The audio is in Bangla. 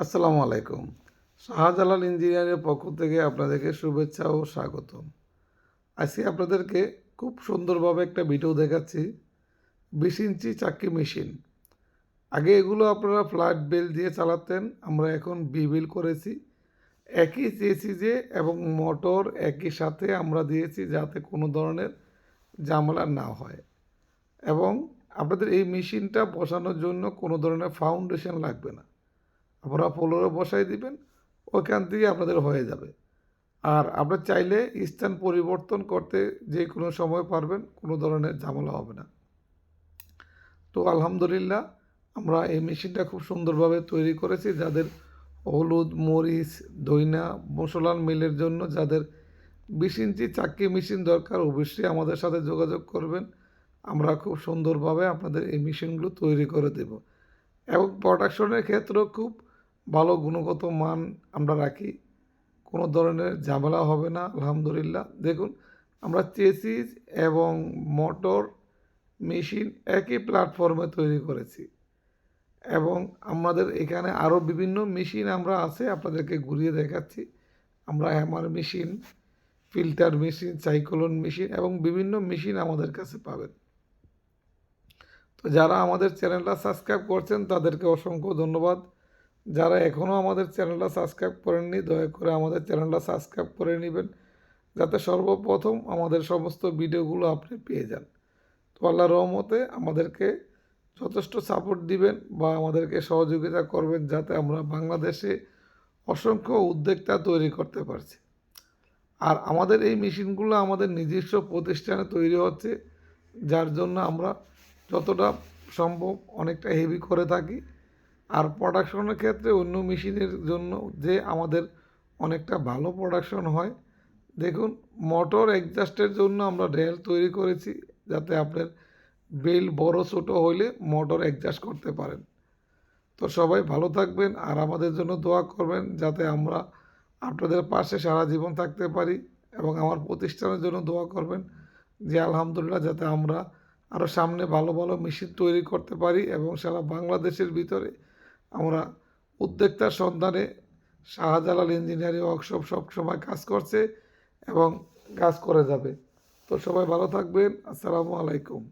আসসালামু আলাইকুম। শাহজালাল ইঞ্জিনিয়ারের পক্ষ থেকে আপনাদেরকে শুভেচ্ছা ও স্বাগতম। আজকে আপনাদেরকে খুব সুন্দরভাবে একটা ভিডিও দেখাচ্ছি। বিশ ইঞ্চি চাক্কি মেশিন। আগে এগুলো আপনারা ফ্ল্যাট বেল দিয়ে চালাতেন, আমরা এখন বি বিল করেছি। একই চেয়েছি যে, এবং মোটর একই সাথে আমরা দিয়েছি যাতে কোনো ধরনের ঝামেলা না হয়। এবং আপনাদের এই মেশিনটা বসানোর জন্য কোনো ধরনের ফাউন্ডেশন লাগবে না। আপনারা ফ্লোরে বসাই দিবেন, ওইখান থেকে আপনাদের হয়ে যাবে। আর আপনার চাইলে স্থান পরিবর্তন করতে যে কোনো সময় পারবেন, কোনো ধরনের ঝামেলা হবে না। তো আলহামদুলিল্লাহ, আমরা এই মেশিনটা খুব সুন্দরভাবে তৈরি করেছি। যাদের হলুদ, মরিচ, দইনা মশলার মিলের জন্য যাদের বিশ ইঞ্চি চাক্কি মেশিন দরকার, অবশ্যই আমাদের সাথে যোগাযোগ করবেন। আমরা খুব সুন্দরভাবে আপনাদের এই মেশিনগুলো তৈরি করে দেব। এবং প্রোডাকশনের ক্ষেত্রেও খুব ভালো গুণগত মান আমরা রাখি। কোনো ধরনের ঝামেলা হবে না, আলহামদুলিল্লাহ। দেখুন, আমরা চেসিস এবং মোটর মেশিন একই প্ল্যাটফর্মে তৈরি করেছি এবং আমাদের এখানে আরও বিভিন্ন মেশিন আমরা আছে, আপনাদেরকে ঘুরিয়ে দেখাচ্ছি। আমরা hammer machine, filter machine, cyclone machine এবং বিভিন্ন মেশিন আমাদের কাছে পাবেন। তো যারা আমাদের চ্যানেলটা সাবস্ক্রাইব করছেন, তাদেরকে অসংখ্য ধন্যবাদ। যারা এখনও আমাদের চ্যানেলটা সাবস্ক্রাইব করেননি, দয়া করে আমাদের চ্যানেলটা সাবস্ক্রাইব করে নেবেন, যাতে সর্বপ্রথম আমাদের সমস্ত ভিডিওগুলো আপনি পেয়ে যান। তো আল্লাহ রহমতে আমাদেরকে যথেষ্ট সাপোর্ট দিবেন বা আমাদেরকে সহযোগিতা করবেন, যাতে আমরা বাংলাদেশে অসংখ্য উদ্যোক্তা তৈরি করতে পারছি। আর আমাদের এই মেশিনগুলো আমাদের নিজস্ব প্রতিষ্ঠানে তৈরি হচ্ছে, যার জন্য আমরা যতটা সম্ভব অনেকটা হেভি করে থাকি। আর প্রোডাকশনের ক্ষেত্রে অন্য মেশিনের জন্য যে আমাদের অনেকটা ভালো প্রোডাকশন হয়, দেখুন মোটর অ্যাডজাস্টের জন্য আমরা রেল তৈরি করেছি যাতে আপনার বেল বড় ছোট হইলে মোটর অ্যাডজাস্ট করতে পারেন। তো সবাই ভালো থাকবেন আর আমাদের জন্য দোয়া করবেন যাতে আমরা আপনাদের পাশে সারা জীবন থাকতে পারি এবং আমার প্রতিষ্ঠানের জন্য দোয়া করবেন যে আলহামদুলিল্লাহ যাতে আমরা আরও সামনে ভালো ভালো মেশিন তৈরি করতে পারি এবং সারা বাংলাদেশের ভিতরে আমরা উদ্যোক্তার সন্ধানে শাহজালাল ইঞ্জিনিয়ারিং ওয়ার্কশপ সবসময় কাজ করছে এবং কাজ করে যাবে। তো সবাই ভালো থাকবেন। আসসালামু আলাইকুম।